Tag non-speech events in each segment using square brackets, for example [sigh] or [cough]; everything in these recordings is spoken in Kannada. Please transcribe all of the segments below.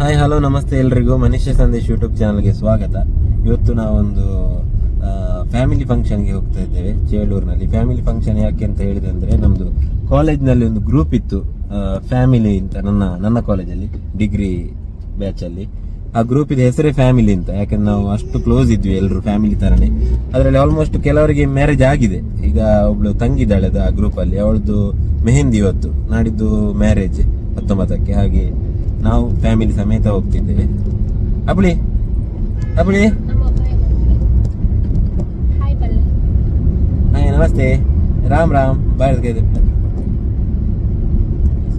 ಹಾಯ್ ಹಲೋ ನಮಸ್ತೆ ಎಲ್ರಿಗೂ. ಮನುಷ್ಯ ಸಂದೇಶ್ ಯೂಟ್ಯೂಬ್ ಚಾನಲ್ಗೆ ಸ್ವಾಗತ. ಇವತ್ತು ನಾವೊಂದು ಫ್ಯಾಮಿಲಿ ಫಂಕ್ಷನ್ಗೆ ಹೋಗ್ತಾ ಇದ್ದೇವೆ. ಚೇಳೂರಿನಲ್ಲಿ. ಫ್ಯಾಮಿಲಿ ಫಂಕ್ಷನ್ ಯಾಕೆ ಅಂತ ಹೇಳಿದೆ ಅಂದರೆ ನಮ್ಮದು ಕಾಲೇಜ್ನಲ್ಲಿ ಒಂದು ಗ್ರೂಪ್ ಇತ್ತು ಫ್ಯಾಮಿಲಿ ಅಂತ, ನನ್ನ ನನ್ನ ಕಾಲೇಜಲ್ಲಿ ಡಿಗ್ರಿ ಬ್ಯಾಚಲ್ಲಿ ಆ ಗ್ರೂಪ್ ಇದೆ ಹೆಸರೇ ಫ್ಯಾಮಿಲಿ ಅಂತ. ಯಾಕಂದ್ರೆ ನಾವು ಅಷ್ಟು ಕ್ಲೋಸ್ ಇದ್ವಿ ಎಲ್ಲರೂ ಫ್ಯಾಮಿಲಿ ತರನೇ. ಅದರಲ್ಲಿ ಆಲ್ಮೋಸ್ಟ್ ಕೆಲವರಿಗೆ ಮ್ಯಾರೇಜ್ ಆಗಿದೆ. ಈಗ ಒಬ್ಳು ತಂಗಿದ್ದಾಳೆ ಆ ಗ್ರೂಪಲ್ಲಿ ಅವಳದ್ದು ಮೆಹಂದಿ ಇವತ್ತು. ನಾಡಿದ್ದು ಮ್ಯಾರೇಜ್ ಹತ್ತೊಂಬತ್ತಕ್ಕೆ. ಹಾಗೆ ನಾವು ಫ್ಯಾಮಿಲಿ ಸಮೇತ ಹೋಗ್ತಿದ್ದೇವೆ. ಅಬಳಿ ಅಬಳಿ ಹಾಯ್ ನಮಸ್ತೆ. ರಾಮ್ ರಾಮ್. ಬಾಯ್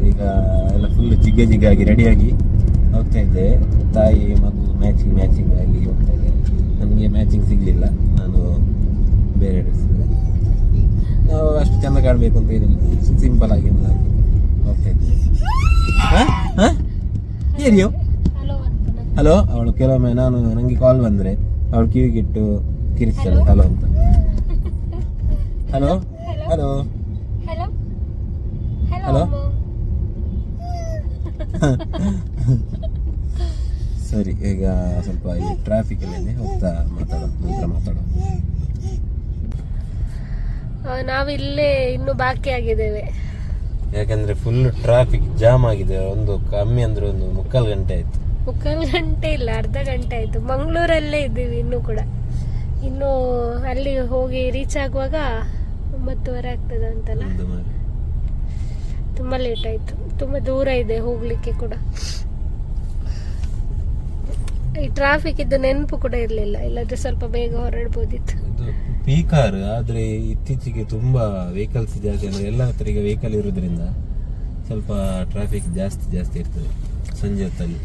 ಈಗ ಎಲ್ಲ ಫುಲ್ ಜಿಗ್ಗೆ ಜಿಗ್ಗಾಗಿ ರೆಡಿಯಾಗಿ ಹೋಗ್ತಾ ಇದ್ದೆ. ತಾಯಿ ಮಗು ಮ್ಯಾಚಿಂಗ್ ಮ್ಯಾಚಿಂಗ್ ಆಗಿ ಹೋಗ್ತಾ ಇದ್ದಾರೆ ನನಗೆ ಮ್ಯಾಚಿಂಗ್ ಸಿಗಲಿಲ್ಲ. ನಾನು ಬೇರೆ ಡ್ರೆಸ್ ನಾವು ಅಷ್ಟು ಚೆಂದ ಕಾಣಬೇಕು ಅಂತ ಇದ್ದೀನಿ ಸಿಂಪಲ್ ಆಗಿ ಹೋಗ್ತಾ ಇದ್ದೆ. ಹಾಂ? ಹಾಂ? ಏರಿಯೋ ಹಲೋ ಅವಳು ಕೆಲವೊಮ್ಮೆ ನಾನು ನನಗೆ ಕಾಲ್ ಬಂದರೆ ಅವಳು ಕಿವಿಗಿಟ್ಟು ಕಿರಿಸ್ತಾಳೆ ಹಲೋ ಅಂತ. ಹಲೋ ಹಲೋ ಹಲೋ ಸರಿ ಈಗ ಸ್ವಲ್ಪ ಈ ಟ್ರಾಫಿಕ್ ಅಲ್ಲಿ ಹೋಗ್ತಾ ಮಾತಾಡೋಣ ನಂತರ ಮಾತಾಡೋಣ. ನಾವಿಲ್ಲೇ ಇನ್ನು ಬಾಕಿ ಆಗಿದ್ದೇವೆ ಯಾಕಂದ್ರೆ ಫುಲ್ ಟ್ರಾಫಿಕ್ ಜಾಮ್ ಆಗಿದೆ. ಒಂದು ಕಮ್ಮಿ ಅಂದ್ರೆ ಒಂದು ಮುಕ್ಕಾಲು ಗಂಟೆ ಆಯ್ತು. ಮುಕ್ಕಾಲು ಗಂಟೆ ಇಲ್ಲ ಅರ್ಧ ಗಂಟೆ ಆಯ್ತು. ಮಂಗಳೂರಲ್ಲೇ ಇದ್ದೀವಿ ಇನ್ನು ಕೂಡ. ಇನ್ನು ಅಲ್ಲಿ ಹೋಗಿ ರೀಚ್ ಆಗುವಾಗ ಒಂಬತ್ತುವರೆ ಆಗ್ತದ ಅಂತಲ್ಲ. ತುಂಬಾ ಲೇಟ್ ಆಯ್ತು. ತುಂಬಾ ದೂರ ಇದೆ ಹೋಗ್ಲಿಕ್ಕೆ ಕೂಡ. ಈ ಟ್ರಾಫಿಕ್ ಇದ್ದು ನೆನಪು ಕೂಡ ಇರ್ಲಿಲ್ಲ. ಇಲ್ಲಾದ್ರೆ ಸ್ವಲ್ಪ ಬೇಗ ಹೊರಡ್ಬೋದಿತ್ತು. ಇದು ಪೀಕಾರ್ ಆದ್ರೆ ಇತ್ತೀಚೆಗೆ ತುಂಬಾ ವೆಹಿಕಲ್ಸ್ ಜಾಸ್ತಿ ಅಂದ್ರೆ ಎಲ್ಲ ಹತ್ರ ಈಗ ವೆಹಿಕಲ್ ಇರೋದ್ರಿಂದ ಸ್ವಲ್ಪ ಟ್ರಾಫಿಕ್ ಜಾಸ್ತಿ ಜಾಸ್ತಿ ಇರ್ತದೆ ಸಂಜೆ ಹೊತ್ತಲ್ಲಿ.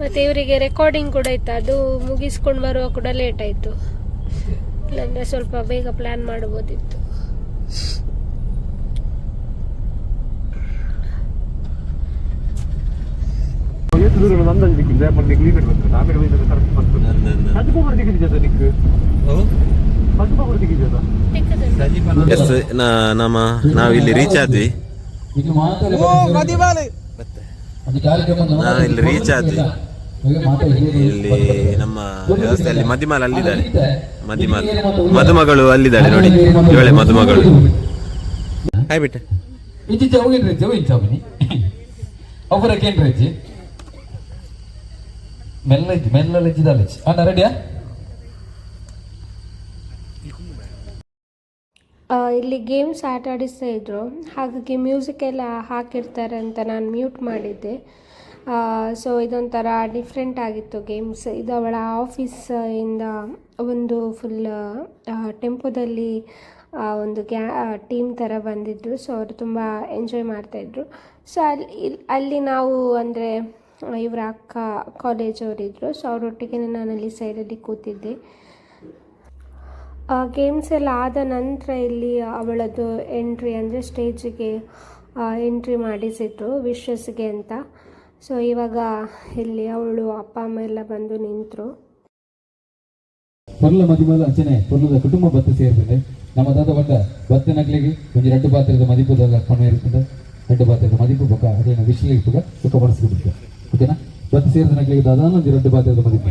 ಮತ್ತೆ ಇವರಿಗೆ ರೆಕಾರ್ಡಿಂಗ್ ಕೂಡ ಇತ್ತು ಅದು ಮುಗಿಸ್ಕೊಂಡು ಬರುವ ಕೂಡ ಲೇಟ್ ಆಯ್ತು. ಇಲ್ಲಾಂದ್ರೆ ಸ್ವಲ್ಪ ಬೇಗ ಪ್ಲಾನ್ ಮಾಡಬಹುದಿತ್ತು ಎಷ್ಟು ಎಸ್ ನಾ- ನಮ್ಮ ನಾವಿಲ್ಲಿ ರೀಚ್ ಆದ್ವಿ. ನಾವು ಇಲ್ಲಿ ರೀಚ್ ಆದ್ವಿ. ಇಲ್ಲಿ ನಮ್ಮ ವ್ಯವಸ್ಥೆಯಲ್ಲಿ ಮದಿಮಾಲ್ ಅಲ್ಲಿದ್ದಾಳೆ ಮದಿಮಾಲ್. ಮದುಮಗಳು ಅಲ್ಲಿದ್ದಾಳೆ ನೋಡಿ. ಇವಳೆ ಮದುಮಗಳು. ಹಾಯ್ ಬಿಟ್ಟೆ. ಇಜ್ಜಿ ಹೋಗಿನ್ ರಜ್ಜಿ ಹೋಗಿನ್ ಚಾಮಿನಿ ಒಬ್ಬರಕ್ಕೇನ್ ರಜ್ಜಿ ಮೆಲ್ಲ ಇಜ್ಜಿ ಮೆಲ್ಲ ಇಜ್ಜಿದಲ್ಲ ಇಜ್ಜಿ ಅಣ್ಣ ರೆಡಿಯಾ ಇಲ್ಲಿ ಗೇಮ್ಸ್ ಆಟ ಆಡಿಸ್ತಾ ಇದ್ರು. ಹಾಗಾಗಿ ಮ್ಯೂಸಿಕ್ ಎಲ್ಲ ಹಾಕಿರ್ತಾರೆ ಅಂತ ನಾನು ಮ್ಯೂಟ್ ಮಾಡಿದ್ದೆ. ಸೊ ಇದೊಂಥರ ಡಿಫ್ರೆಂಟ್ ಆಗಿತ್ತು ಗೇಮ್ಸ್ ಇದು ಅವಳ ಆಫೀಸ್ ಇಂದ ಒಂದು ಫುಲ್ ಟೆಂಪೋದಲ್ಲಿ ಒಂದು ಗ್ಯಾ ಟೀಮ್ ಥರ ಬಂದಿದ್ದರು ಸೊ ಅವರು ತುಂಬ ಎಂಜಾಯ್ ಮಾಡ್ತಾಯಿದ್ರು ಸೊ ಅಲ್ಲಿ ಅಲ್ಲಿ ನಾವು ಅಂದರೆ, ಇವರ ಅಕ್ಕ ಕಾಲೇಜವರಿದ್ದರು ಸೊ ಅವರೊಟ್ಟಿಗೆ ನಾನು ಅಲ್ಲಿ ಸೈಡಲ್ಲಿ ಕೂತಿದ್ದೆ. ಗೇಮ್ಸ್ ಎಲ್ಲ ಆದ ನಂತರ ಇಲ್ಲಿ ಅವಳದು ಎಂಟ್ರಿ ಅಂದರೆ ಸ್ಟೇಜಿಗೆ ಎಂಟ್ರಿ ಮಾಡಿಸಿದ್ರು ವಿಶಸ್ಗೆ ಅಂತ. ಸೊ ಇವಾಗ ಇಲ್ಲಿ ಅವಳು ಅಪ್ಪ ಅಮ್ಮ ಎಲ್ಲ ಬಂದು ನಿಂತರು. ಪೊರ್ಲ ಮದಿಮಲ ಅಂಚನೆ ಪೊರ್ಲದ ಕುಟುಂಬ ಬತ್ತ ಸೇರ್ಬಿಟ್ಟೆ ನಮ್ಮ ದಾದ ಬಡ್ಡ ಬತ್ತ ನಕ್ಲಿಗೆ ಒಂದು ಎರಡು ಪಾತ್ರದ ಮದಿಪುದಲ್ಲ ಕೊನೆ ಇರ್ತದೆ ಎರಡು ಪಾತ್ರದ ಮದಿಪು ಬೊಕ ಅದೇನು ವಿಶ್ಲೆ ಇಪ್ಪುಗ ಸುಖ ಮನಸ್ಸಿಗೆ ಓಕೆನಾ? ಬತ್ತ ಸೇರಿದ ನಕ್ಲಿಗೆ ದಾದಾನ ಒಂದು ಎರಡು ಪಾತ್ರದ ಮದಿಪು.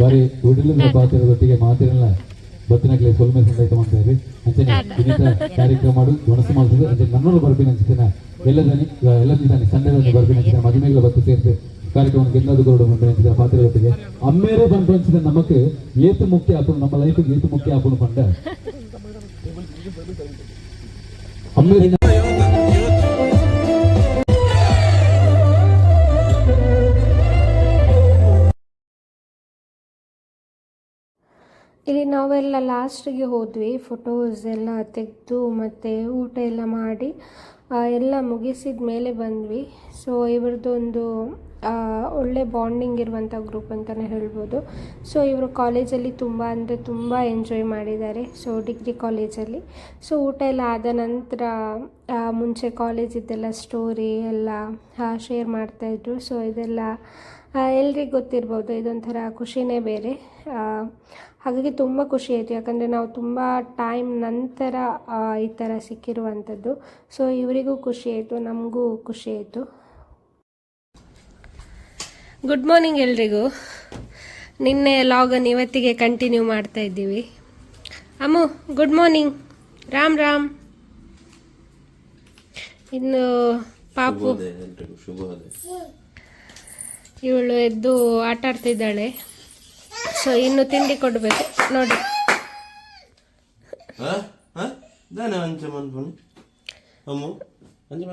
ಬಾರಿ ಉಡಿಲಿನ ಪಾತ್ರೆದೊಟ್ಟಿಗೆ ಮಾತಿರಲ್ಲ. ಬತ್ತಿನಕ್ಲೆ ಸೊಲ್ಮೆ ಸಂದಾಯ್ತ ಮಾಡ್ತಾ ಇದ್ರಿ ಅಂಚನೆ ಇನ್ನಿತ ಕಾರ್ಯಕ್ರಮ ಮಾಡು ಮನಸ್ಸು ಮಾಡ್ತದೆ ಅಂದ್ರೆ ನನ್ನನ್ನು ಬರ್ತೀನಿ ಅನ್ಸುತ್ತೇನೆ ಎಲ್ಲದನಿ ಎಲ್ಲದಿದ್ದಾನೆ ಸಂಡೆಗಳನ್ನು ಬರ್ತೀನಿ ಅನ್ಸುತ್ತೆ ಮದುವೆಗಳ ಬತ್ತು ಸೇರ್ತೆ. ಕಾರ್ಯಕ್ರಮ ಗೆಲ್ಲದು ಕೊರಡು ಬಂದು ಅಂಚಿದ ಪಾತ್ರೆದೊಟ್ಟಿಗೆ. ಅಮ್ಮೇರೆ ಬಂದು ಅಂಚಿದ ನಮಕ್ ಏತು ಮುಖ್ಯ ಆಪುನು ನಮ್ಮ ಲೈಫ್ ಏತು ಮುಖ್ಯ ಆಪುನು ಪಂಡ. [laughs] ಅಮ್ಮೇರಿನ ಇಲ್ಲಿ ನಾವೆಲ್ಲ ಲಾಸ್ಟಿಗೆ ಹೋದ್ವಿ ಫೋಟೋಸ್ ಎಲ್ಲ ತೆಗೆದು ಮತ್ತು ಊಟ ಎಲ್ಲ ಮಾಡಿ ಎಲ್ಲ ಮುಗಿಸಿದ ಮೇಲೆ ಬಂದ್ವಿ. ಸೊ ಇವ್ರದ್ದೊಂದು ಒಳ್ಳೆ ಬಾಂಡಿಂಗ್ ಇರುವಂಥ ಗ್ರೂಪ್ ಅಂತಲೇ ಹೇಳ್ಬೋದು. ಸೊ ಇವರು ಕಾಲೇಜಲ್ಲಿ ತುಂಬ ಅಂದರೆ ತುಂಬ ಎಂಜಾಯ್ ಮಾಡಿದ್ದಾರೆ ಸೊ ಡಿಗ್ರಿ ಕಾಲೇಜಲ್ಲಿ ಸೊ ಊಟ ಎಲ್ಲ ಆದ ನಂತರ ಮುಂಚೆ ಕಾಲೇಜಿದ್ದೆಲ್ಲ ಸ್ಟೋರಿ ಎಲ್ಲ ಶೇರ್ ಮಾಡ್ತಾಯಿದ್ರು ಸೊ ಇದೆಲ್ಲ ಎಲ್ರಿಗೂ ಗೊತ್ತಿರ್ಬೋದು, ಇದೊಂಥರ ಖುಷಿನೇ ಬೇರೆ. ಹಾಗಾಗಿ ತುಂಬ ಖುಷಿ ಆಯಿತು. ಯಾಕಂದರೆ ನಾವು ತುಂಬ ಟೈಮ್ ನಂತರ ಈ ಥರ ಸಿಕ್ಕಿರುವಂಥದ್ದು ಸೊ ಇವರಿಗೂ ಖುಷಿ ಆಯಿತು ನಮಗೂ ಖುಷಿ ಆಯಿತು. ಗುಡ್ ಮಾರ್ನಿಂಗ್ ಎಲ್ರಿಗೂ. ನಿನ್ನೆ ಲಾಗನ್ ಇವತ್ತಿಗೆ ಕಂಟಿನ್ಯೂ ಮಾಡ್ತಾ ಇದ್ದೀವಿ. Ammu good morning Ram Ram. ಇನ್ನು ಪಾಪು. ಇವಳು ಎದ್ದು ಆಟ ಆಡ್ತಿದ್ದಾಳೆ ಸೊ ಇನ್ನು ತಿಂಡಿ ಕೊಡಬೇಕು. ನೋಡಿ. ಹಾ? ಹಾ? ದಾನ ಅಂಚ ಮನ್ಪುಣಿ. ಅಮ್ಮು ಅಂಚ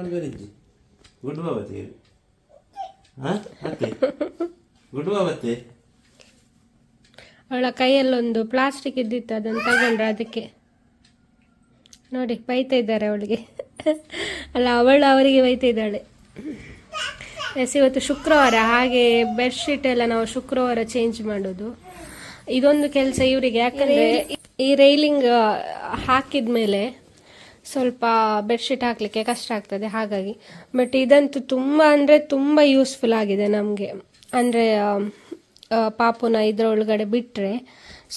ಗುಡ್ ಬಾಬತ್ತೆ ಹಾ? ಅತ್ತೆ ಗುಡ್ ಬಾಬತ್ತೆ ಅವಳ ಕೈಯಲ್ಲೊಂದು ಪ್ಲಾಸ್ಟಿಕ್ ಇದ್ದಿತ್ತು ಅದನ್ನು ತಗೊಂಡ್ರೆ ಅದಕ್ಕೆ. ನೋಡಿ ಬೈತಾ ಇದ್ದಾರೆ ಅವಳಿಗೆ. ಅಲ್ಲ ಅವಳು ಅವರಿಗೆ ಬೈತಾ ಇದ್ದಾಳೆ. ಎಸ್ ಇವತ್ತು ಶುಕ್ರವಾರ ಹಾಗೆ ಬೆಡ್ಶೀಟ್ ಎಲ್ಲ ನಾವು ಶುಕ್ರವಾರ ಚೇಂಜ್ ಮಾಡೋದು. ಇದೊಂದು ಕೆಲಸ ಇವರಿಗೆ ಯಾಕಂದರೆ ಈ ರೈಲಿಂಗ್ ಹಾಕಿದ ಮೇಲೆ ಸ್ವಲ್ಪ ಬೆಡ್ಶೀಟ್ ಹಾಕಲಿಕ್ಕೆ ಕಷ್ಟ ಆಗ್ತದೆ ಹಾಗಾಗಿ. ಬಟ್ ಇದಂತೂ ತುಂಬ ಅಂದರೆ ತುಂಬ ಯೂಸ್ಫುಲ್ ಆಗಿದೆ ನಮಗೆ. ಅಂದರೆ ಪಾಪುನ ಇದರೊಳಗಡೆ ಬಿಟ್ಟರೆ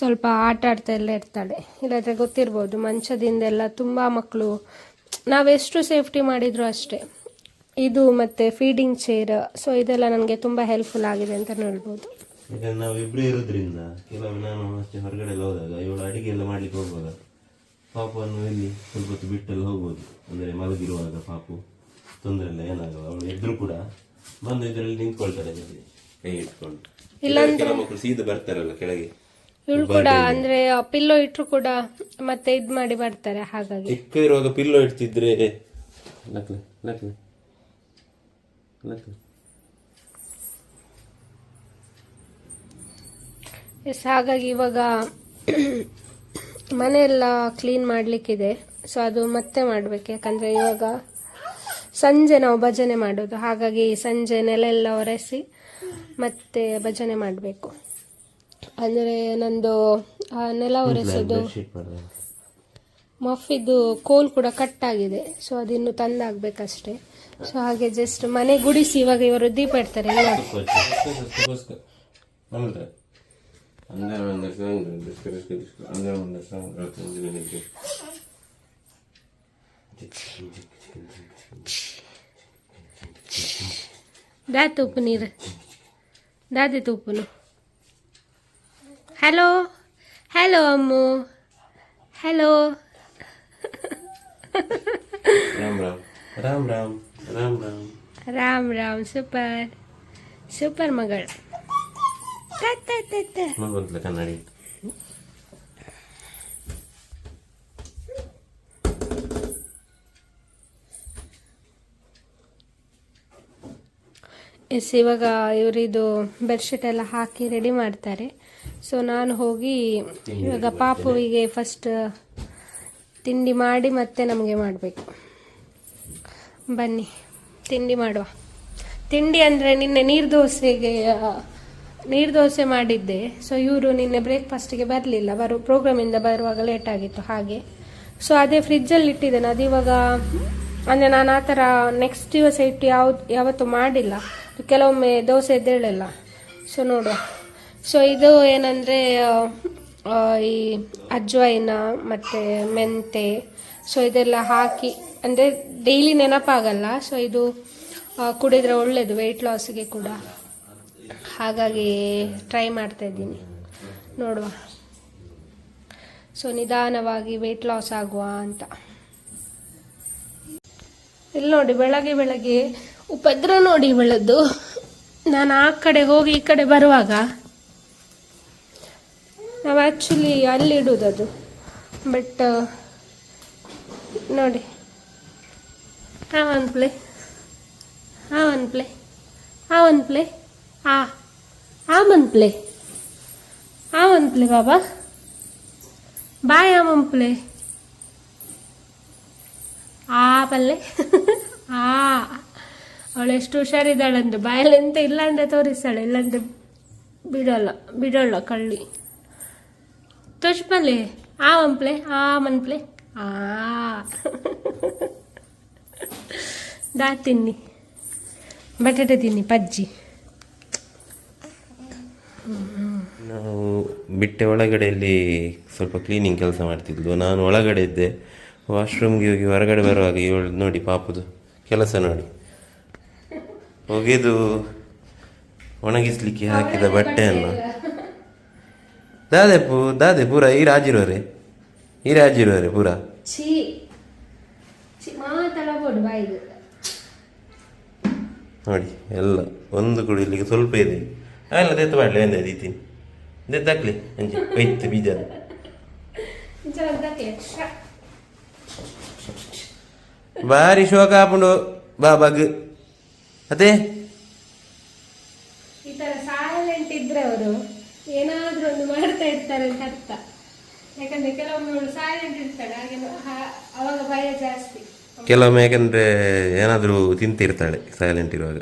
ಸ್ವಲ್ಪ ಆಟ ಆಡ್ತಾ ಎಲ್ಲ ಇರ್ತಾಳೆ. ಇಲ್ಲಾಂದರೆ ಗೊತ್ತಿರ್ಬೋದು ಮಂಚದಿಂದೆಲ್ಲ ತುಂಬ ಮಕ್ಕಳು ನಾವೆಷ್ಟು ಸೇಫ್ಟಿ ಮಾಡಿದರೂ ಅಷ್ಟೇ. ಇದು ಮತ್ತೆ ಫೀಡಿಂಗ್ ಚೇರ್ ಸೊ ಇದೆಲ್ಲ ನನಗೆ ತುಂಬ ಹೆಲ್ಪ್ಫುಲ್ ಆಗಿದೆ ಅಂತ ಹೇಳ್ಬೋದು ಈಗ ನಾವು ಇಬ್ರು ಇರೋದ್ರಿಂದ ಕೆಲವೊಮ್ಮೆ ನಾನು ಅಷ್ಟೇ ಹೊರಗಡೆ ಎಲ್ಲ ಹೋದಾಗ ಇವಳು ಅಡಿಗೆ ಎಲ್ಲ ಮಾಡ್ಲಿಕ್ಕೆ ಹೋಗುವಾಗ ಪಾಪವನ್ನು ಇಲ್ಲಿ ಸ್ವಲ್ಪ ಹೊತ್ತು ಬಿಟ್ಟಲ್ಲಿ ಹೋಗ್ಬೋದು. ಅಂದ್ರೆ ಮಲಗಿರುವಾಗ ಪಾಪು ತೊಂದರೆ ಇಲ್ಲ ಏನಾಗಲ್ಲ. ಅವಳು ಎದ್ರು ಕೂಡ ಬಂದು ಇದರಲ್ಲಿ ನಿಂತ್ಕೊಳ್ತಾರೆ ಜೊತೆ. ಕೈ ಇಟ್ಕೊಂಡು. ಕೆಲವು ಮಕ್ಕಳು ಸೀದಾ ಬರ್ತಾರಲ್ಲ ಕೆಳಗೆ. ಇವಳು ಕೂಡ ಅಂದ್ರೆ ಪಿಲ್ಲೋ ಇಟ್ಟರು ಕೂಡ ಮತ್ತೆ ಇದ್ ಮಾಡಿ ಬರ್ತಾರೆ ಹಾಗಾಗಿ. ಚಿಕ್ಕ ಇರುವಾಗ ಪಿಲ್ಲೋ ಇಡ್ತಿದ್ರೆ ನಕ್ಲೆ ನಕ್ಲೆ ಎಸ್ ಹಾಗಾಗಿ ಇವಾಗ ಮನೆಯೆಲ್ಲ ಕ್ಲೀನ್ ಮಾಡಲಿಕ್ಕಿದೆ. ಸೊ ಅದು ಮತ್ತೆ ಮಾಡಬೇಕು. ಯಾಕಂದರೆ ಇವಾಗ ಸಂಜೆ ನಾವು ಭಜನೆ ಮಾಡೋದು. ಹಾಗಾಗಿ ಸಂಜೆ ನೆಲೆಲ್ಲ ಒರೆಸಿ ಮತ್ತೆ ಭಜನೆ ಮಾಡಬೇಕು. ಅಂದರೆ ನಂದು ನೆಲ ಒರೆಸೋದು. ಮಫಿದು ಕೋಲ್ ಕೂಡ ಕಟ್ ಆಗಿದೆ. ಸೊ ಅದಿನ್ನು ತಂದಾಗಬೇಕಷ್ಟೇ. जस्ट मन ಜಸ್ಟ್ ಮನೆ ಗುಡಿಸಿ ಇವಾಗ तूप नीर दादे hello hello Ammu hello Ram Ram Ram Ram Ram Ram ತ, ತ, ತ. ಬಂತಲ್ಲ ಕನ್ನಡಿ ಎಸ್ ಇವಾಗ ಇವರಿದು ಬೆಡ್ಶೀಟ್ ಎಲ್ಲ ಹಾಕಿ ರೆಡಿ ಮಾಡ್ತಾರೆ. ಸೊ ನಾನು ಹೋಗಿ ಇವಾಗ ಪಾಪುವಿಗೆ ಫಸ್ಟ್ ತಿಂಡಿ ಮಾಡಿ ಮತ್ತೆ ನಮಗೆ ಮಾಡಬೇಕು. ಬನ್ನಿ, ತಿಂಡಿ ಮಾಡುವ. ತಿಂಡಿ ಅಂದರೆ ನಿನ್ನೆ ನೀರು ದೋಸೆಗೆ ನೀರು ದೋಸೆ ಮಾಡಿದ್ದೆ. ಸೊ ಇವರು ನಿನ್ನೆ ಬ್ರೇಕ್ಫಾಸ್ಟಿಗೆ ಬರಲಿಲ್ಲ. ಬರೋ ಪ್ರೋಗ್ರಾಮಿಂದ ಬರುವಾಗ ಲೇಟ್ ಆಗಿತ್ತು ಹಾಗೆ. ಸೊ ಅದೇ ಫ್ರಿಜ್ಜಲ್ಲಿ ಇಟ್ಟಿದ್ದೇನೆ. ಅದು ಇವಾಗ, ಅಂದರೆ ನಾನು ಆ ಥರ ನೆಕ್ಸ್ಟ್ ದಿವಸ ಇಟ್ಟು ಯಾವ್ದು ಯಾವತ್ತೂ ಮಾಡಿಲ್ಲ. ಕೆಲವೊಮ್ಮೆ ದೋಸೆ ಎದ್ದೇಳಲ್ಲ. ಸೊ ನೋಡುವ. ಸೊ ಇದು ಏನಂದರೆ ಈ ಅಜ್ವಾಯಿನ, ಮತ್ತು ಮೆಂತೆ ಸೊ ಇದೆಲ್ಲ ಹಾಕಿ, ಅಂದರೆ ಡೈಲಿ ನೆನಪಾಗಲ್ಲ. ಸೊ ಇದು ಕುಡಿದ್ರೆ ಒಳ್ಳೆಯದು ವೆಯ್ಟ್ ಲಾಸಿಗೆ ಕೂಡ. ಹಾಗಾಗಿ ಟ್ರೈ ಮಾಡ್ತಾ ಇದ್ದೀನಿ. ನೋಡುವ. ಸೊ ನಿಧಾನವಾಗಿ ವೆಯ್ಟ್ ಲಾಸ್ ಆಗುವ ಅಂತ. ಇಲ್ಲಿ ನೋಡಿ, ಬೆಳಗ್ಗೆ ಬೆಳಗ್ಗೆ ಉಪದ್ರ ನೋಡಿ ಬೆಳೆದು ನಾನು ಆ ಕಡೆ ಹೋಗಿ ಈ ಕಡೆ ಬರುವಾಗ ನಾವು ಆ್ಯಕ್ಚುಲಿ ಅಲ್ಲಿ ಇಡುವುದು ಅದು ಬಟ್ ನೋಡಿ. ಆ ಒಂದು ಪ್ಲೇ ಆ ಒಂದು ಪ್ಲೇ ಆ ಒಂದು ಪ್ಲೇ ಆ ಆ ಒಂದು ಪ್ಲೇ ಆ ಒಂದು ಪ್ಲೇ ಬಾಬಾ ಬಾಯ್ ಆ ಒಂದು ಪ್ಲೇ ಆ ಪಲ್ಲೆ ಆ ಅವಳು ಎಷ್ಟು ಬಾಯಲ್ಲಿ ಎಂತ ಇಲ್ಲ ತೋರಿಸ್ತಾಳೆ ಇಲ್ಲಾಂದ್ರೆ ಬಿಡೋಲ್ಲ ಬಿಡೋಲ್ಲ ಕಳ್ಳಿ. ತೋರಿಸ್ಪಲ್ಲೆ ಆ ಒಂಪ್ಲೆ ಆ ಮನ್ಪ್ಲೆ ಆ ದಾ ತಿನ್ನಿ. ಬಟಾಟೆ ತಿನ್ನಿ, ಪಜ್ಜಿ. ನಾವು ಬಿಟ್ಟೆ ಒಳಗಡೆಯಲ್ಲಿ ಸ್ವಲ್ಪ ಕ್ಲೀನಿಂಗ್ ಕೆಲಸ ಮಾಡ್ತಿದ್ಲು. ನಾನು ಒಳಗಡೆ ಇದ್ದೆ. ವಾಶ್ರೂಮ್ಗೆ ಹೋಗಿ ಹೊರಗಡೆ ಬರುವಾಗ ಇವಳು ನೋಡಿ ಪಾಪದು, ಕೆಲಸ ನೋಡಿ. ಒಗೆದು ಒಣಗಿಸ್ಲಿಕ್ಕೆ ಹಾಕಿದ ಬಟ್ಟೆಯನ್ನು. ದಾದೆ ಪೂ ದಾದೆ ಪೂರ ಈ ರಾಜಿರೋರೆ ಈ ರಾಜಿರೋರೆ ಪೂರ? ಛೀ. ಛೀ ಮಾತಾಡಬೋಡು ಬಾಯಿದು ನೋಡಿ ಎಲ್ಲ ಒಂದು ಕೂಡ ಇಲ್ಲಿಗೆ ಸ್ವಲ್ಪ ಇದೆ. ಅಲ್ಲ ದೆತ್ತು ಮಾಡಲಿ ಒಂದೇ ದೀತೀನಿ. ದೆತ್ತಾಕ್ಲಿ ಅಂಜಿ ಒಯ್ತು ಬೀಜ ಭಾರಿ ಶೋಕ ಹಾಕೊಂಡು ಬಾ ಬಗ್. ಅದೇ ಈ ತರ ಸೈಲೆಂಟ್ ಇದ್ರೆ ಅವರು ಏನಾದ್ರೂ ಒಂದು ಮಾಡ್ತಾ ಇರ್ತಾರೆ ಅಂತ ಅರ್ಥ. ಯಾಕಂದ್ರೆ ಕೆಲವೊಮ್ಮೆ ಸೈಲೆಂಟ್ ಇರ್ತಾಳೆ ಹಾಗೆ ಅವಾಗ ಭಯ ಜಾಸ್ತಿ. ಕೆಲವೊಮ್ಮೆ ಯಾಕಂದ್ರೆ ಏನಾದರೂ ತಿಂತಿರ್ತಾಳೆ ಸೈಲೆಂಟ್ ಇರುವಾಗ.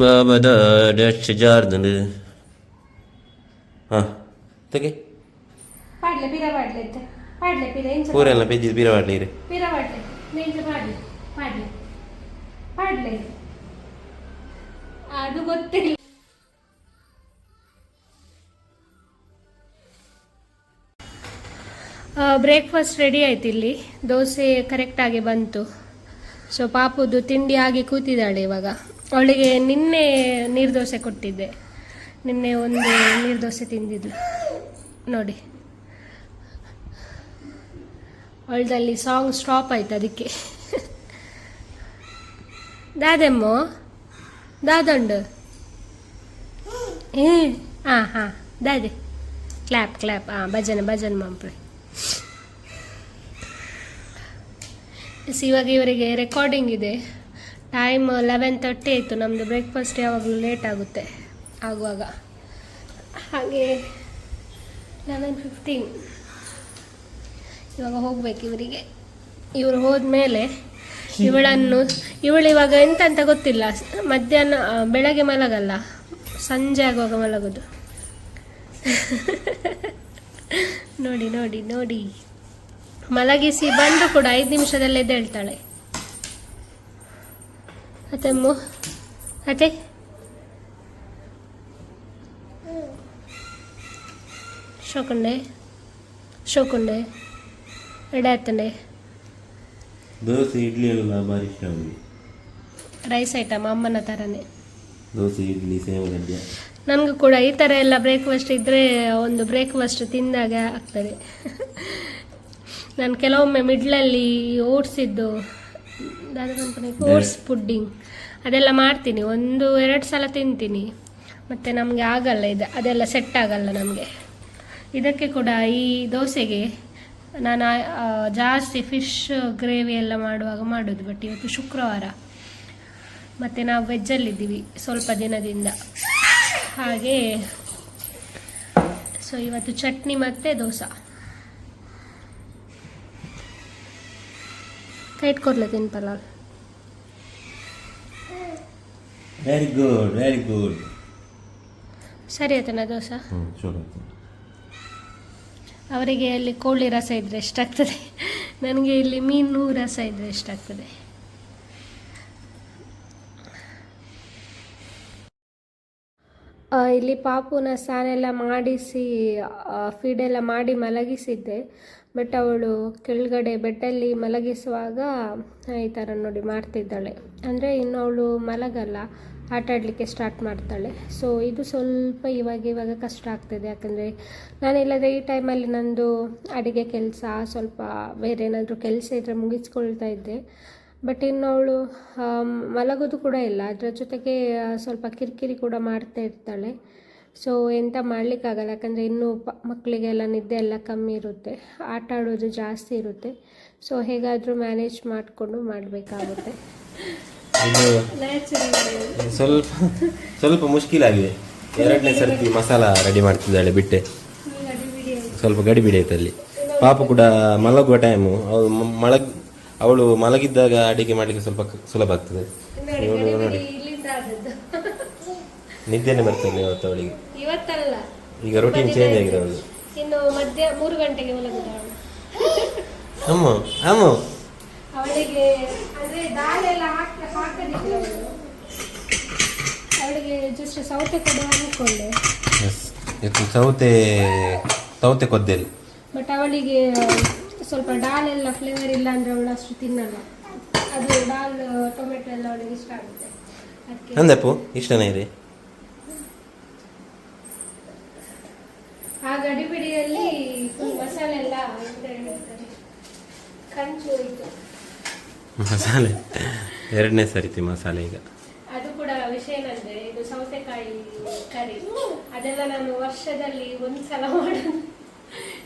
ಬಾಬದ ಡಸ್ಟ್ ಜಾರ್ದಂದು ಹಾಂ ತೆಗೆ. ಪಾಡ್ಲೆ ಪಾಡ್ಲೆ ಪಾಡ್ಲೆ ಪೂರೆಲ್ಲ ಪೇಜಿ ಬೀರ ಮಾಡ್ಲಿ ರೀ ಪಿರ ಪಾಡ್ಲೆ ನೆಂಚ ಪಾಡ್ಲೆ ಪಾಡ್ಲೆ ಪಾಡ್ಲೆ. ಅದು ಗೊತ್ತಿಲ್ಲ. ಬ್ರೇಕ್ಫಾಸ್ಟ್ ರೆಡಿ ಆಯ್ತು ಇಲ್ಲಿ. ದೋಸೆ ಕರೆಕ್ಟಾಗಿ ಬಂತು. ಸೊ ಪಾಪುದು ತಿಂಡಿ ಆಗಿ ಕೂತಿದ್ದಾಳೆ ಇವಾಗ. ಅವಳಿಗೆ ನಿನ್ನೆ ನೀರು ದೋಸೆ ಕೊಟ್ಟಿದ್ದೆ. ನಿನ್ನೆ ಒಂದು ನೀರು ದೋಸೆ ತಿಂದಿದ್ಲು. ನೋಡಿ. ಅವಳದಲ್ಲಿ ಸಾಂಗ್ ಸ್ಟಾಪ್ ಆಯ್ತು ಅದಕ್ಕೆ. ದಾದೆಮ್ಮ, ದಾದಂಡು. ಹ್ಞೂ ಹಾಂ ಹಾಂ, ದಾದೆ. ಕ್ಲ್ಯಾಪ್ ಕ್ಲ್ಯಾಪ್ ಹಾಂ ಭಜನೆ ಭಜನೆ ಮಾಂಪ್ರೆ. ಎಸ್ ಇವಾಗ ಇವರಿಗೆ ರೆಕಾರ್ಡಿಂಗ್ ಇದೆ. ಟೈಮ್ ಲೆವೆನ್ ತರ್ಟಿ ಆಯಿತು. ನಮ್ಮದು ಬ್ರೇಕ್ಫಾಸ್ಟ್ ಯಾವಾಗಲೂ ಲೇಟ್ ಆಗುತ್ತೆ. ಆಗುವಾಗ. ಹಾಗೆ ಲೆವೆನ್ ಫಿಫ್ಟೀನ್ ಇವಾಗ ಹೋಗ್ಬೇಕು ಇವರಿಗೆ. ಇವರು ಹೋದ್ಮೇಲೆ ಇವಳನ್ನು, ಇವಳು ಇವಾಗ ಎಂತ ಅಂತ ಗೊತ್ತಿಲ್ಲ. ಮಧ್ಯಾಹ್ನ ಬೆಳಗ್ಗೆ ಮಲಗಲ್ಲ. ಸಂಜೆ ಆಗುವಾಗ ಮಲಗೋದು. [laughs] ನೋಡಿ ನೋಡಿ ನೋಡಿ. ಮಲಗಿಸಿ ಬಂದು ಕೂಡ ಐದು ನಿಮಿಷದಲ್ಲೇ ಎದ್ದೇಳ್ತಾಳೆ. ಅತ್ತೆ ಅಮ್ಮು ಅತ್ತೆ ಶೋಕುಂಡೆ ಶೋಕುಂಡೆ ಎಡಾತನೆ ದೋಸೆ ಇಡ್ಲಿ ಎಲ್ಲ ಭಾರಿ ಇಷ್ಟ ರೈಸ್ ಐಟಮ್ ಅಮ್ಮನ ಥರನೇ ದೋಸೆ ಇಡ್ಲಿ ಸೇವ್ ನನಗೂ ಕೂಡ ಈ ಥರ ಎಲ್ಲ ಬ್ರೇಕ್ಫಾಸ್ಟ್ ಇದ್ದರೆ ಒಂದು ಬ್ರೇಕ್ಫಾಸ್ಟ್ ತಿಂದಾಗ ಆಗ್ತದೆ. ನಾನು ಕೆಲವೊಮ್ಮೆ ಮಿಡ್ಲಲ್ಲಿ ಓಟ್ಸಿದ್ದು ಓಟ್ಸ್ ಪುಡ್ಡಿಂಗ್. ಅದೆಲ್ಲ ಮಾಡ್ತೀನಿ. ಒಂದು ಎರಡು ಸಲ ತಿಂತೀನಿ. ಮತ್ತು ನಮಗೆ ಆಗಲ್ಲ ಇದು ಅದೆಲ್ಲ ಸೆಟ್ ಆಗಲ್ಲ ನಮಗೆ. ಇದಕ್ಕೆ ಕೂಡ ಈ ದೋಸೆಗೆ ನಾನು ಜಾಸ್ತಿ ಫಿಶ್ ಗ್ರೇವಿ ಎಲ್ಲ ಮಾಡುವಾಗ ಮಾಡೋದು ಬಟ್ ಇವತ್ತು ಶುಕ್ರವಾರ. ಮತ್ತು ನಾವು ವೆಜ್ಜಲ್ಲಿದ್ದೀವಿ ಸ್ವಲ್ಪ ದಿನದಿಂದ. ಹಾಗೆ ಸೊ ಇವತ್ತು ಚಟ್ನಿ ಮತ್ತು ದೋಸೆ. ಕೈ ತಿನ್ ತಿನ್ಪಲ್ಲ ವೆರಿ ಗುಡ್ ವೆರಿ ಗುಡ್ ಸರಿ ಆಯ್ತನ ದೋಸೆ? ಹ್ಞೂ ಚಲೋ ಅವರಿಗೆ ಅಲ್ಲಿ ಕೋಳಿ ರಸ ಇದ್ದರೆ ಎಷ್ಟಾಗ್ತದೆ ನನಗೆ ಇಲ್ಲಿ ಮೀನು ರಸ ಇದ್ದರೆ ಎಷ್ಟಾಗ್ತದೆ ಇಲ್ಲಿ ಪಾಪುನ ಸ್ನಾನೆಲ್ಲ ಮಾಡಿಸಿ ಫೀಡೆಲ್ಲ ಮಾಡಿ ಮಲಗಿಸಿದ್ದೆ. ಬಟ್ ಅವಳು ಕೆಳಗಡೆ ಬೆಡ್ಡಲ್ಲಿ ಮಲಗಿಸುವಾಗ ಈ ಥರ ನೋಡಿ ಮಾಡ್ತಿದ್ದಾಳೆ. ಅಂದರೆ ಇನ್ನು ಅವಳು ಮಲಗಲ್ಲ, ಆಟ ಆಡಲಿಕ್ಕೆ ಸ್ಟಾರ್ಟ್ ಮಾಡ್ತಾಳೆ. ಸೊ ಇದು ಸ್ವಲ್ಪ ಇವಾಗ ಇವಾಗ ಕಷ್ಟ ಆಗ್ತಿದೆ. ಯಾಕಂದರೆ ನಾನಿಲ್ಲದೆ ಈ ಟೈಮಲ್ಲಿ ನಂದು ಅಡುಗೆ ಕೆಲಸ, ಸ್ವಲ್ಪ ಬೇರೆ ಏನಾದರೂ ಕೆಲಸ ಇದ್ದರೆ ಮುಗಿಸ್ಕೊಳ್ತಾ ಇದ್ದೆ. ಬಟ್ ಇನ್ನು ಅವಳು ಮಲಗೋದು ಕೂಡ ಇಲ್ಲ. ಅದರ ಜೊತೆಗೆ ಸ್ವಲ್ಪ ಕಿರಿಕಿರಿ ಕೂಡ ಮಾಡ್ತಾ ಇರ್ತಾಳೆ. ಸೊ ಎಂತ ಮಾಡಲಿಕ್ಕಾಗಲ್ಲ ಯಾಕಂದರೆ ಇನ್ನೂ ಪ ಮಕ್ಕಳಿಗೆಲ್ಲ ನಿದ್ದೆ ಎಲ್ಲ ಕಮ್ಮಿ ಇರುತ್ತೆ. ಆಟ ಆಡೋದು ಜಾಸ್ತಿ ಇರುತ್ತೆ. ಸೊ ಹೇಗಾದರೂ ಮ್ಯಾನೇಜ್ ಮಾಡಿಕೊಂಡು ಮಾಡಬೇಕಾಗುತ್ತೆ. ಸ್ವಲ್ಪ ಸ್ವಲ್ಪ ಮುಷ್ಕಿಲಾಗಿದೆ ಎರಡನೇ ಸರ್ತಿ ಮಸಾಲ ರೆಡಿ ಮಾಡ್ತಿದ್ದಾಳೆ ಬಿಟ್ಟೆ. ಸ್ವಲ್ಪ ಗಡಿ ಬಿಡಿ ಆಯ್ತು ಅಲ್ಲಿ ಪಾಪ ಕೂಡ ಮಲಗುವ ಟೈಮು ಅವಳು ಮಲಗ ಮಲಗ್ ಅವಳು ಮಲಗಿದ್ದಾಗ ಅಡಿಗೆ ಮಾಡಲಿಕ್ಕೆ ಸ್ವಲ್ಪ ಸುಲಭ ಆಗ್ತದೆ. ನೋಡಿ ನಿದ್ದೆನೆ ಬರ್ತಿಲ್ಲ ಇವತ್ತು ಅವಳಿಗೆ. ಇವತ್ತಲ್ಲ. ಈಗ ರೂಟೀನ್ ಚೇಂಜ್ ಆಗಿದೆ ಅವಳು ಇನ್ನು ಮಧ್ಯ ಮೂರು ಗಂಟೆಗೆ ಮಲಗುದು ಅವಳು. ಅಮ್ಮ ಅಮ್ಮ. ಅವಳಿಗೆ ಅಂದ್ರೆ ದಾಳೆ ಎಲ್ಲ ಹಾಕ ಹಾಕದಿಲ್ಲ ಅವಳು ಅವಳಿಗೆ ಜಸ್ಟ್ ಸೌತೆ ಕೊಡುವ ಅನ್ಕೊಂಡೆ ಎಸ್ ಇದು ಸೌತೆ ಸೌತೆ ಕೊದ್ದೆಲಿ ಬಟ್ ಅವಳಿಗೆ ಸ್ವಲ್ಪ ಡಾಲ್ ಎಲ್ಲ ಫ್ಲೇವರ್ ಇಲ್ಲ ಅಂದ್ರೆ ಅವಳು ಅಷ್ಟು ತಿನ್ನಲ್ಲ. ಅದು ಡಾಲ್ ಟೊಮೆಟೊ ಎಲ್ಲ ಅವಳಿಗೆ ಇಷ್ಟ ಆಗುತ್ತೆ. ಅದಕ್ಕೆ ಅಂದಪ್ಪು ಇಷ್ಟನೇ ಇದೆ. ಆ ಗಡಿಬಿಡಿಯಲ್ಲಿ ಮಸಾಲೆ ಎಲ್ಲ ಅಂತ ಹೇಳ್ತಾರೆ ಕಂಚು ಹೋಯ್ತು. ಮಸಾಲೆ. ಎರಡನೇ ಸರಿತಿ ಮಸಾಲೆ ಈಗ. ಅದು ಕೂಡ ವಿಷಯ ಏನಂದ್ರೆ ಇದು ಸೌತೆಕಾಯಿ ಕರಿ. ಅದೆಲ್ಲ ನಾನು ವರ್ಷದಲ್ಲಿ ಒಂದ್ಸಲ ಮಾಡೋದು.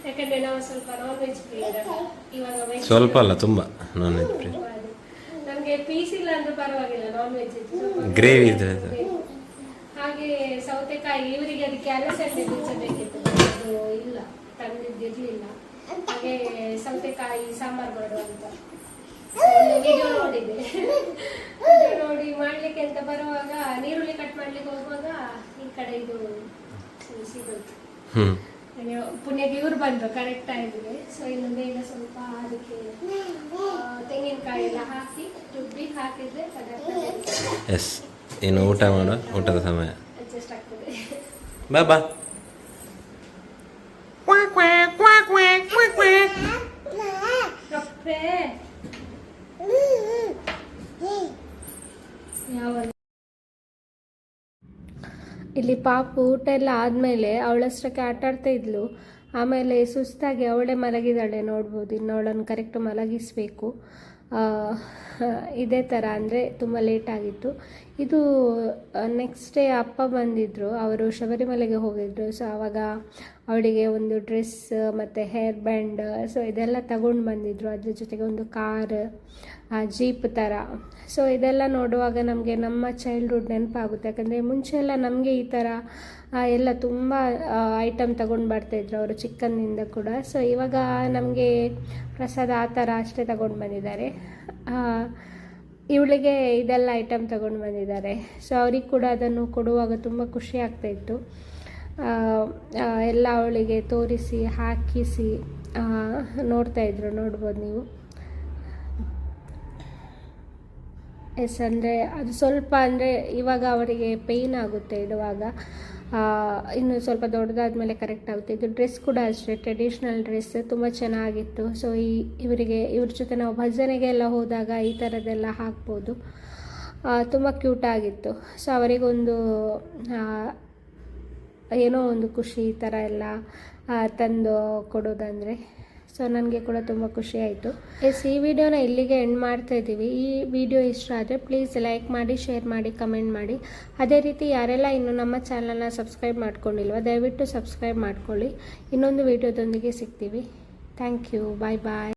ಯಾಕಂದ್ರೆ ನಾವು ಸ್ವಲ್ಪ ನಾನ್ ವೆಜ್ ಪ್ರಿಯರ್ ಇವಾಗ ವೆಜ್ ಸ್ವಲ್ಪ ಅಲ್ಲ ತುಂಬಾ ನಾನ್ ವೆಜ್ ಪ್ರಿಯ ನಮಗೆ ಪೀಸ್ ಇಲ್ಲ ಅಂದ್ರೆ ಪರವಾಗಿಲ್ಲ ನಾನ್ ವೆಜ್ ಗ್ರೇವಿ ಇದೆ. ಹಾಗೆ ಸೌತೆಕಾಯಿ ಇವರಿಗೆ ಅದಕ್ಕೆ ಅಲಸಂದೆ ಬೇಕಿತ್ತು ಅದು ಇಲ್ಲ ತಂದಿದ್ದಿರ್ಲಿಲ್ಲ ಹಾಗೆ ಸೌತೆಕಾಯಿ ಸಾಂಬಾರ್ ಮಾಡು ಅಂತ. ವಿಡಿಯೋ ನೋಡಿದೆ ವಿಡಿಯೋ ನೋಡಿ ಮಾಡ್ಲಿಕ್ಕೆ ಅಂತ ಬರುವಾಗ ನೀರುಳ್ಳಿ ಕಟ್ ಮಾಡ್ಲಿಕ್ಕೆ ಹೋಗುವಾಗ ಈ ಕಡೆ ಇದು ಸಿಗೋಯ್ತು. ಪುಣ್ಯಕ್ಕೆ ಇವ್ರು ಬಂದ್ರು ಕರೆಕ್ಟ್ ಆಗಿದೆ ಸೊ ಇನ್ನು ಬೇಗ ಸ್ವಲ್ಪ ಅದಕ್ಕೆ ತೆಂಗಿನಕಾಯಿ ಎಲ್ಲ ಹಾಕಿ ರುಬ್ಬಿ ಹಾಕಿದ್ರೆ ಎಸ್ ಇನ್ನು ಊಟ ಮಾಡೋ ಊಟದ ಸಮಯ. ಅಡ್ಜಸ್ಟ್ ಆಗ್ತದೆ. ಬಾ. ಇಲ್ಲಿ ಪಾಪು ಊಟ ಎಲ್ಲ ಆದಮೇಲೆ ಅವಳಷ್ಟಕ್ಕೆ ಆಟ ಆಡ್ತಾ ಇದ್ಲು. ಆಮೇಲೆ ಸುಸ್ತಾಗಿ ಅವಳೇ ಮಲಗಿದಾಳೆ ನೋಡ್ಬೋದು. ಇನ್ನು ಅವಳನ್ನು ಕರೆಕ್ಟ್ ಮಲಗಿಸ್ಬೇಕು. ಆ, ಇದೇ ಥರ ಅಂದರೆ ತುಂಬ ಲೇಟ್ ಆಗಿತ್ತು. ಇದು ನೆಕ್ಸ್ಟ್ ಡೇ ಅಪ್ಪ ಬಂದಿದ್ದರು ಅವರು ಶಬರಿಮಲೆಗೆ ಹೋಗಿದ್ದರು ಸೊ ಆವಾಗ ಅವಳಿಗೆ ಒಂದು ಡ್ರೆಸ್ ಮತ್ತು ಹೇರ್ ಬ್ಯಾಂಡ್ ಸೊ ಇದೆಲ್ಲ ತಗೊಂಡು ಬಂದಿದ್ರು. ಅದ್ರ ಜೊತೆಗೆ ಒಂದು ಕಾರ್ ಜೀಪ್ ಥರ ಸೊ ಇದೆಲ್ಲ ನೋಡುವಾಗ ನಮಗೆ ನಮ್ಮ ಚೈಲ್ಡ್ಹುಡ್ ನೆನಪಾಗುತ್ತೆ. ಯಾಕಂದರೆ ಮುಂಚೆ ಎಲ್ಲ ನಮಗೆ ಈ ಥರ ಎಲ್ಲ ತುಂಬ ಐಟಮ್ ತಗೊಂಡು ಬರ್ತಾಯಿದ್ರು ಅವರು ಚಿಕ್ಕಂದಿನಿಂದ ಕೂಡ. ಸೊ ಇವಾಗ ನಮಗೆ ಪ್ರಸಾದ ಆ ಥರ ಅಷ್ಟೇ ತಗೊಂಡು ಬಂದಿದ್ದಾರೆ. ಇವಳಿಗೆ ಇದೆಲ್ಲ ಐಟಮ್ ತಗೊಂಡು ಬಂದಿದ್ದಾರೆ. ಸೊ ಅವ್ರಿಗೆ ಕೂಡ ಅದನ್ನು ಕೊಡುವಾಗ ತುಂಬ ಖುಷಿ ಆಗ್ತಾಯಿತ್ತು ಎಲ್ಲ ಅವಳಿಗೆ ತೋರಿಸಿ, ಹಾಕಿಸಿ ನೋಡ್ತಾಯಿದ್ರು ನೋಡ್ಬೋದು ನೀವು. ಎಸ್ ಅಂದರೆ ಅದು ಸ್ವಲ್ಪ ಅಂದರೆ ಇವಾಗ ಅವರಿಗೆ ಪೇಯ್ನ್ ಆಗುತ್ತೆ ಇಡುವಾಗ. ಇನ್ನು ಸ್ವಲ್ಪ ದೊಡ್ಡದಾದ್ಮೇಲೆ ಕರೆಕ್ಟ್ ಆಗುತ್ತೆ. ಇದು ಡ್ರೆಸ್ ಕೂಡ ಅಷ್ಟೇ ಟ್ರೆಡಿಷ್ನಲ್ ಡ್ರೆಸ್ ತುಂಬ ಚೆನ್ನಾಗಿತ್ತು. ಸೊ ಈ ಇವರಿಗೆ, ಇವ್ರ ಜೊತೆ ನಾವು ಭಜನೆಗೆಲ್ಲ ಹೋದಾಗ ಈ ಥರದ್ದೆಲ್ಲ ಹಾಕ್ಬೋದು. ತುಂಬ ಕ್ಯೂಟಾಗಿತ್ತು ಸೊ ಅವರಿಗೊಂದು ಏನೋ ಒಂದು ಖುಷಿ ಈ ಥರ ಎಲ್ಲ ತಂದು ಕೊಡೋದಂದರೆ. ಸೊ ನನಗೆ ಕೂಡ ತುಂಬ ಖುಷಿ ಆಯಿತು. ಎಸ್ ಈ ವಿಡಿಯೋನ ಇಲ್ಲಿಗೆ ಎಂಡ್ ಮಾಡ್ತಾ ಇದ್ದೀವಿ ಈ ವಿಡಿಯೋ ಇಷ್ಟ ಆದರೆ ಪ್ಲೀಸ್ ಲೈಕ್ ಮಾಡಿ ಶೇರ್ ಮಾಡಿ ಕಮೆಂಟ್ ಮಾಡಿ. ಅದೇ ರೀತಿ ಯಾರೆಲ್ಲ ಇನ್ನು ನಮ್ಮ ಚಾನಲನ್ನ ಸಬ್ಸ್ಕ್ರೈಬ್ ಮಾಡ್ಕೊಂಡಿಲ್ವ, ದಯವಿಟ್ಟು ಸಬ್ಸ್ಕ್ರೈಬ್ ಮಾಡ್ಕೊಳ್ಳಿ. ಇನ್ನೊಂದು ವಿಡಿಯೋದೊಂದಿಗೆ ಸಿಗ್ತೀವಿ. Thank you bye bye